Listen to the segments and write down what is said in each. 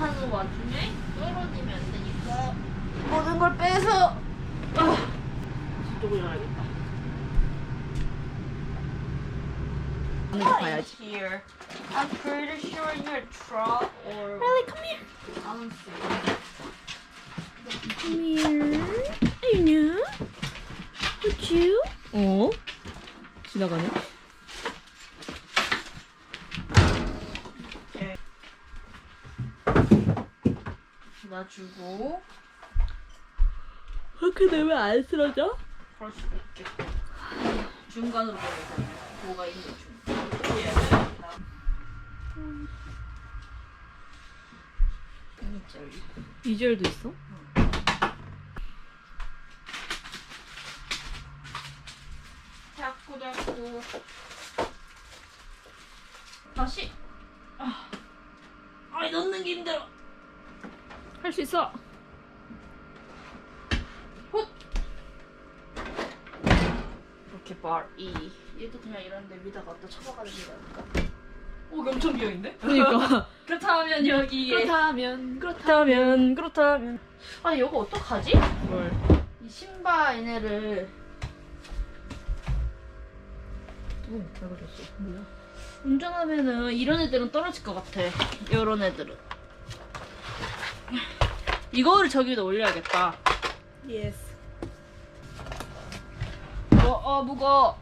하는 와중에 떨어지면 안 되니까 모든 걸 빼서 아, 저쪽으로 가야겠다. 가야지. Here. I'm pretty sure in your truck or Riley, come here. I don't see. Come here. Hey, new. Would you? 어? 지나가네. 놔주고 아, 근데 왜안 쓰러져? 그럴 수도 있겠고 중간으로 보내고 뭐가 있는 중. 이 2절도 있어? 잡고 잡고 다시 아, 아이 넣는 게 힘들어. 할 수 있어. 이렇게 bar E. 얘도 그냥 이런데 위다가 또 쳐박아야 되니까. 오, 엄청 비어있네. 그러니까. 그렇다면 여기에. 그렇다면 그렇다면 그렇다면. 아니 이거 어떡하지? 뭘? 이 신바 얘네를 오, 잘 그렸어. 뭐야? 운전하면은 이런 애들은 떨어질 것 같아. 이런 애들은. 이거를 저기다 올려야겠다. 예스. 어, 어 무거.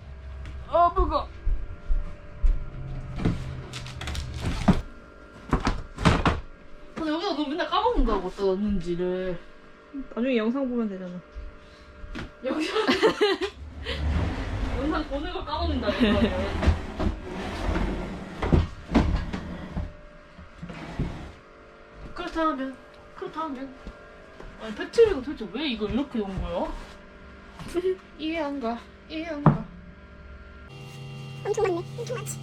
어 무거. 근데 여기다 너 맨날 까먹는다고 어디다 넣는지를. 나중에 영상 보면 되잖아. 여기서 영상 보는 걸 까먹는다고. 그러면. 그렇다면 그렇다면 아니 배터리가 도대체 왜 이걸 이렇게 놓은 거야? 이해 안 가. 이해 안 가. 엄청 많네. 엄청 많지.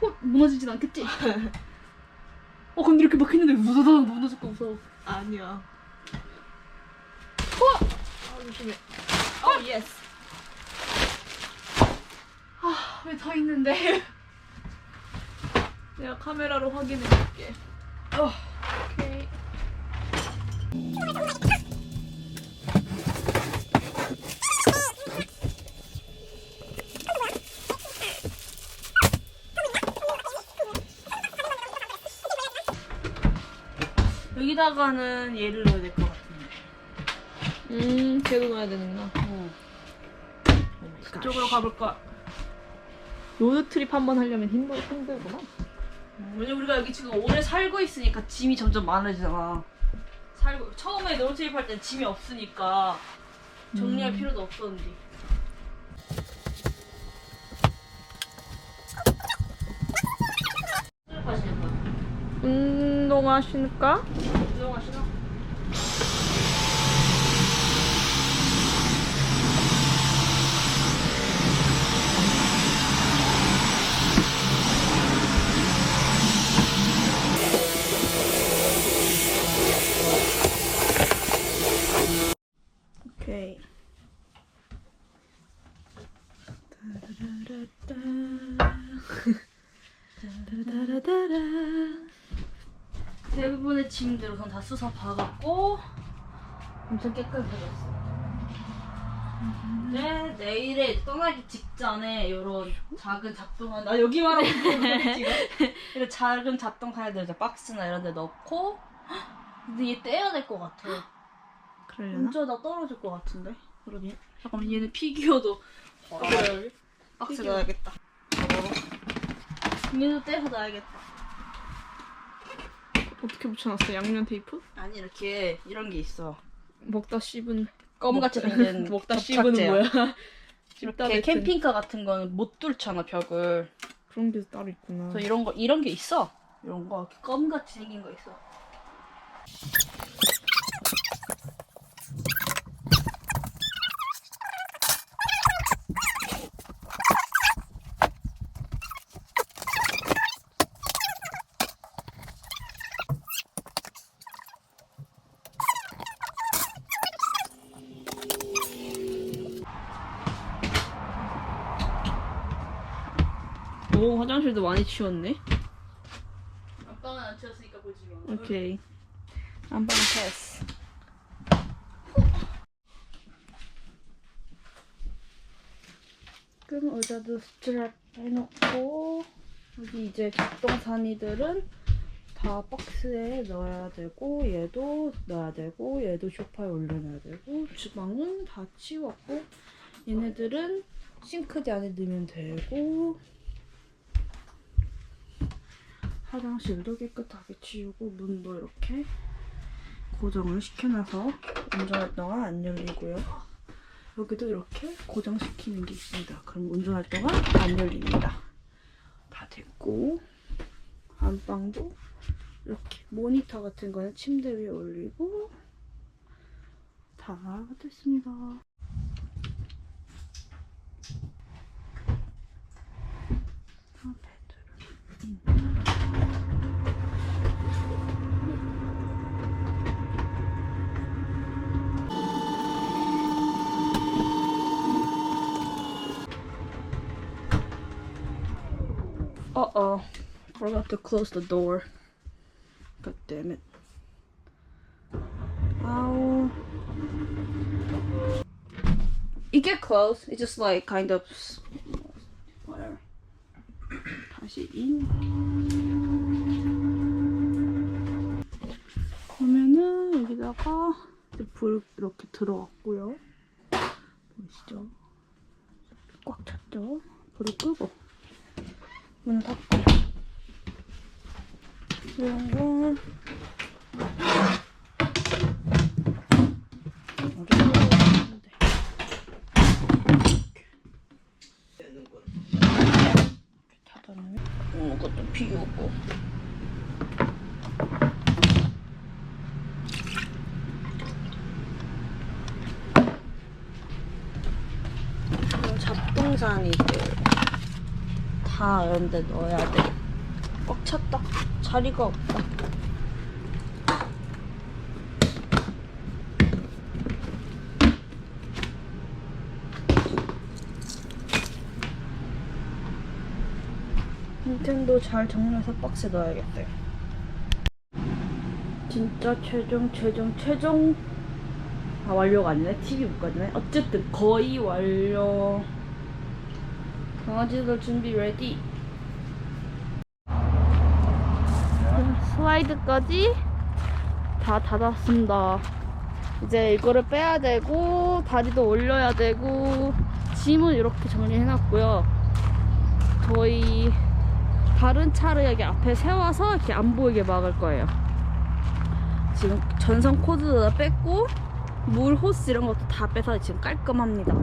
어, 무너지진 않겠지? 어 근데 이렇게 막 했는데 무서다가 무너질까 무서워 아니야. 어! 아, 조심해. 어, 예스. 왜더 있는데? 내가 카메라로 확인해 줄게. 어. 오케이. 여기다가는 얘를 넣어야 될 것 같은데 음, 걔도 넣어야 되는구나. 어. 이쪽으로 가볼까? 로드 트립 한번 하려면 힘들, 힘들구나. 왜냐면 우리가 여기 지금 오래 살고 있으니까 짐이 점점 많아지잖아. 살고 처음에 노트입할 땐 짐이 없으니까 정리할 음. 필요도 없었는데. 운동하실까? 운동하시나? 우선 다 쑤서 봐갖고 엄청 깨끗해졌어. 네, 내일에 떠나기 직전에 이런 작은 잡동한 나 여기 말하고 있는 지금 이런 작은 이제 박스나 이런 데 넣고 근데 얘 떼야 될 것 같아. 그러려나? 먼저 나 떨어질 것 같은데. 그러게. 잠깐만 얘는 피규어도 헐. 박스 피규어. 넣어야겠다. 얘도 떼서 놔야겠다. 어떻게 붙여놨어? 양면 테이프? 아니 이렇게 이런 게 있어. 먹다 씹은 껌같이 생긴 먹다 접착제야. 씹은 뭐야? 씹다 이렇게 뱉은. 캠핑카 같은 거는 못 뚫잖아 벽을. 그런 게 따로 있구나. 그래서 이런 거 이런 게 있어. 이런 거 이렇게 껌같이 생긴 거 있어. 화장실도 많이 치웠네. 아빠는 안 치웠으니까 보지 마. 오케이. 안방 패스. 그럼 의자도 스트랩 해놓고 여기 이제 작동산이들은 다 박스에 넣어야 되고 얘도 넣어야 되고 얘도 소파에 올려놔야 되고 주방은 다 치웠고 얘네들은 싱크대 안에 넣으면 되고 화장실도 깨끗하게 치우고 문도 이렇게 고정을 시켜놔서 운전할 동안 안 열리고요. 여기도 이렇게 고정시키는 게 있습니다. 그럼 운전할 동안 안 열립니다. 다 됐고 안방도 이렇게 모니터 같은 거는 침대 위에 올리고 다 됐습니다. 다 Uh oh. Forgot to close the door. God damn it. Ow. It get closed. It's just like kind of s- whatever. 다시 인. 그러면은 여기다가 이제 불 이렇게 들어왔고요. 보이시죠? 꽉 찼죠? 불을 끄고 문 닫고. 이런 닫아놓으면 이것도 비우고. 이런 잡동사니들 다 이런 데 넣어야 돼. 꽉 찼다. 자리가 없다. 닌텐도 잘 정리해서 박스에 넣어야겠어요. 진짜 최종 최종 최종 아 완료가 아니네 TV 못 가지네 어쨌든 거의 완료 강아지들 준비 레디 슬라이드까지 다 닫았습니다. 이제 이거를 빼야 되고 다리도 올려야 되고 짐은 이렇게 정리해놨고요. 저희 다른 차를 여기 앞에 세워서 이렇게 안 보이게 막을 거예요. 지금 전선 코드도 다 뺐고 물 호스 이런 것도 다 빼서 지금 깔끔합니다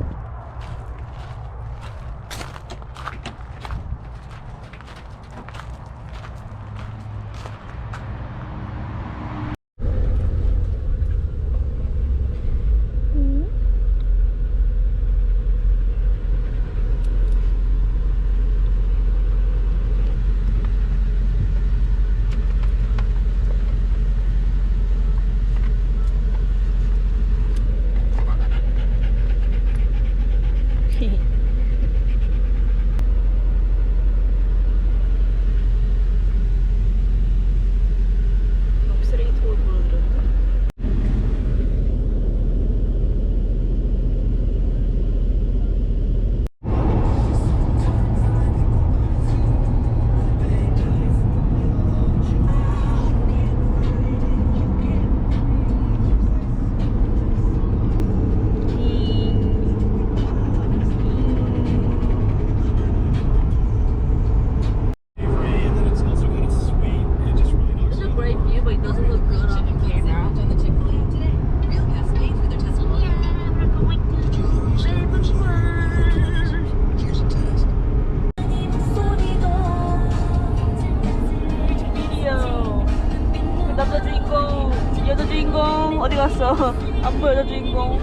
주인공 어디 갔어 안 보여 여자 주인공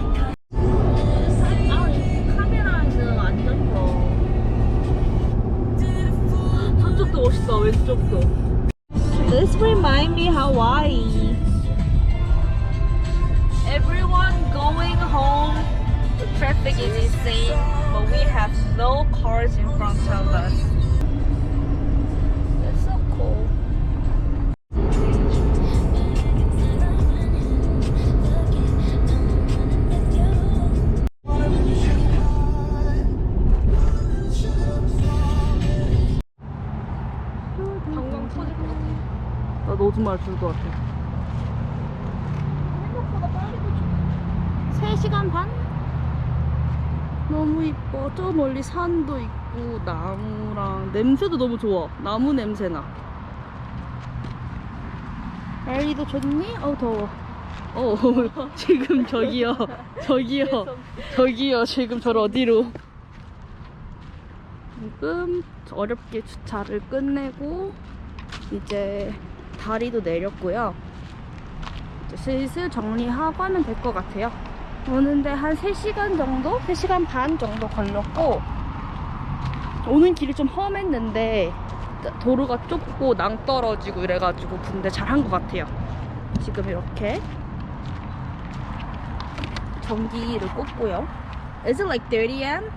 아 카메라는 안 잡혀 저쪽도 멋있다 왼쪽도 This remind me Hawaii Everyone going home The traffic is insane But we have no cars in front of us 무슨 말줄것 같아. 생각보다 빨리 도착. 3시간 반? 너무 이뻐. 저 멀리 산도 있고 나무랑 냄새도 너무 좋아. 나무 냄새나. 엘리도 좋니? 어우 더워. 어 지금 저기요. 저기요. 저기요. 지금 저를 어디로? 지금 어렵게 주차를 끝내고 이제 다리도 내렸고요. 슬슬 정리하고 하면 될 것 같아요. 오는데 한 3시간 정도? 3시간 반 정도 걸렸고 오는 길이 좀 험했는데 도로가 좁고 낭떨어지고 이래가지고 근데 잘한 것 같아요. 지금 이렇게 전기를 꽂고요. Is it like 30 amp?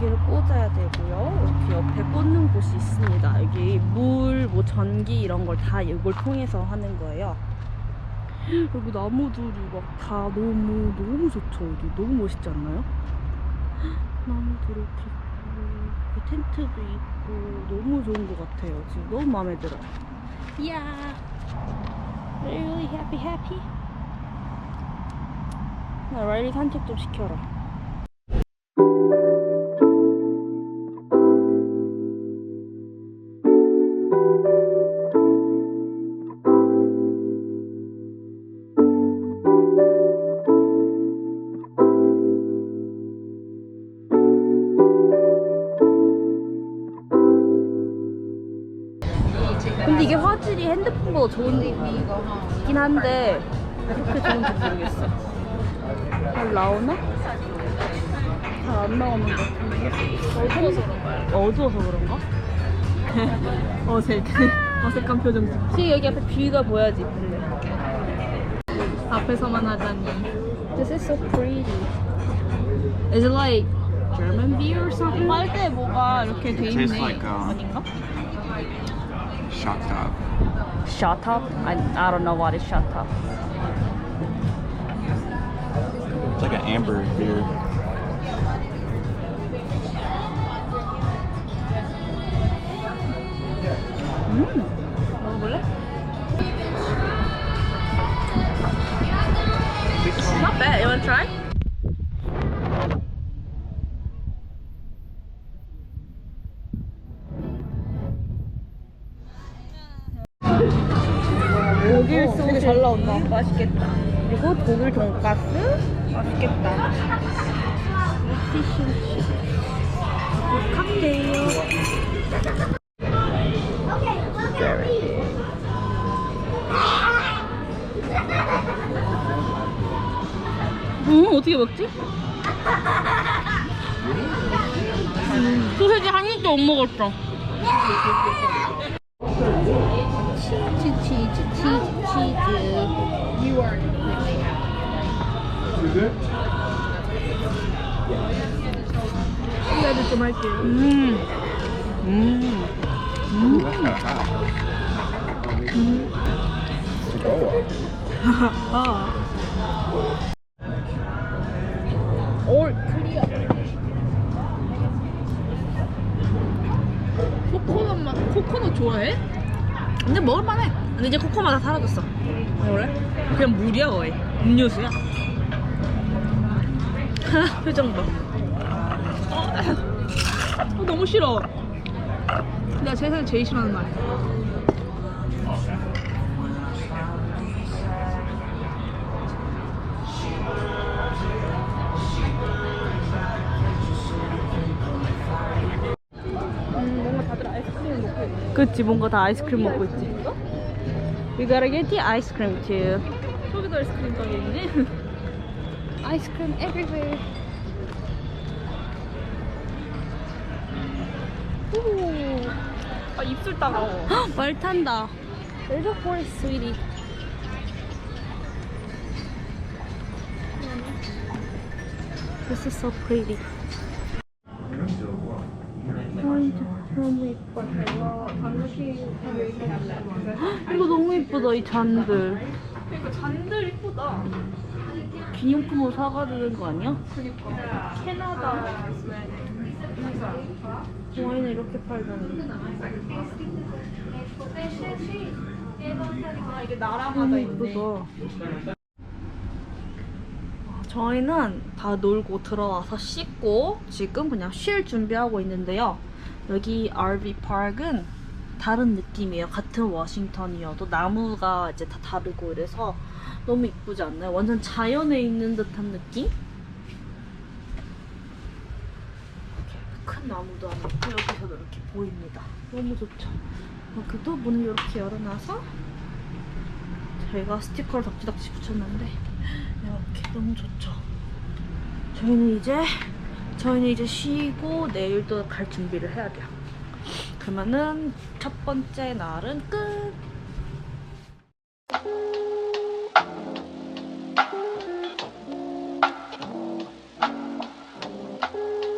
전기를 꽂아야 되고요. 이렇게 옆에 꽂는 곳이 있습니다. 여기 물, 뭐 전기 이런 걸 다 이걸 통해서 하는 거예요. 여기 나무들이 막 다 너무 너무 좋죠. 여기 너무 멋있지 않나요? 나무들 이렇게 있고 여기 텐트도 있고 너무 좋은 것 같아요. 지금 너무 마음에 들어요. 이야, really happy happy. 나 라일리 산책 좀 시켜라. 핸드폰보다 좋긴 한데 그렇게 좋은지 모르겠어. 잘 나오나? 잘 안 나오는 것 같은데. 어두워서 그런가? 어색. 어색한 표정. 지금 여기 앞에 뷰가 보여야지. 앞에서만 하다니. This is so pretty. Is it like German beer or something? 빨대에 뭐가 이렇게 돼 있네. like, um, 아닌가? Shock top. Shut up? I, I don't know what is shut up. It's like an amber beer. 돈가스 맛있겠다. 피쉬 칵테일. 음, 어떻게 먹지? 음, 소세지 한 입도 못 먹었어. 치즈, 치즈, 치즈, 치즈. 신뢰를 좀 할게요. 음. 음. Kind of hot. 올 클리어. 코코넛 맛, 코코넛 좋아해? 근데 먹을만해. 근데 이제 코코넛 다 사라졌어. 먹을래? 그냥 물이야 거의. 음료수야. 표정 봐. 어, 어, 너무 싫어. 내가 세상에 제일 싫어하는 말이야. 그치 뭔가 다 아이스크림 먹고 있지 We gotta get the ice cream too 저기도 아이스크림 가게 있네 아이스크림 everywhere. 오. 아 입술 따가워. 말 탄다. Little boy sweetie. This is so pretty. 너무 예뻐. 이거 너무 예쁘다 이 잔들. 그러니까 잔들 이쁘다 기념품으로 사가는 거 아니야? 캐나다 와인을 이렇게 팔다니. 이게 나라마다 있네. 저희는 다 놀고 들어와서 씻고 지금 그냥 쉴 준비하고 있는데요. 여기 RV 파크는 다른 느낌이에요. 같은 워싱턴이어도 나무가 이제 다 다르고 이래서 너무 이쁘지 않나요? 완전 자연에 있는 듯한 느낌? 큰 나무도 안 있고 여기서도 이렇게 보입니다. 너무 좋죠. 여기도 문을 이렇게 열어놔서 저희가 스티커를 덕지덕지 붙였는데 이렇게 너무 좋죠. 저희는 이제 저희는 이제 쉬고 내일도 갈 준비를 해야 돼요. 그러면은 첫 번째 날은 끝.